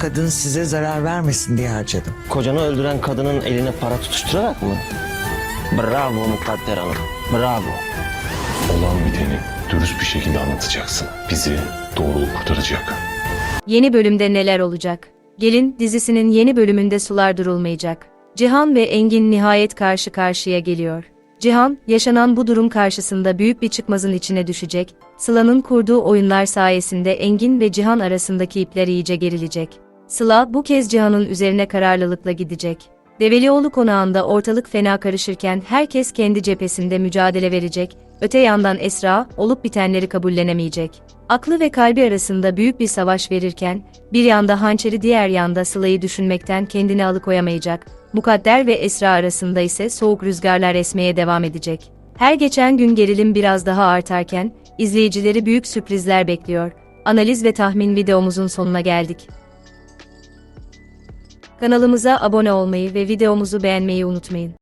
kadın size zarar vermesin diye harcadım. Kocanı öldüren kadının eline para tutuşturarak mı? Bravo Mukadder Hanım. Bravo. Olan biteni dürüst bir şekilde anlatacaksın. Bizi doğruluk kurtaracak. Yeni bölümde neler olacak? Gelin dizisinin yeni bölümünde sular durulmayacak. Cihan ve Engin nihayet karşı karşıya geliyor. Cihan, yaşanan bu durum karşısında büyük bir çıkmazın içine düşecek. Sıla'nın kurduğu oyunlar sayesinde Engin ve Cihan arasındaki ipler iyice gerilecek. Sıla bu kez Cihan'ın üzerine kararlılıkla gidecek. Develioğlu konağında ortalık fena karışırken herkes kendi cephesinde mücadele verecek, öte yandan Esra, olup bitenleri kabullenemeyecek. Aklı ve kalbi arasında büyük bir savaş verirken, bir yanda hançeri diğer yanda Sıla'yı düşünmekten kendini alıkoyamayacak. Mukadder ve Esra arasında ise soğuk rüzgarlar esmeye devam edecek. Her geçen gün gerilim biraz daha artarken, izleyicileri büyük sürprizler bekliyor. Analiz ve tahmin videomuzun sonuna geldik. Kanalımıza abone olmayı ve videomuzu beğenmeyi unutmayın.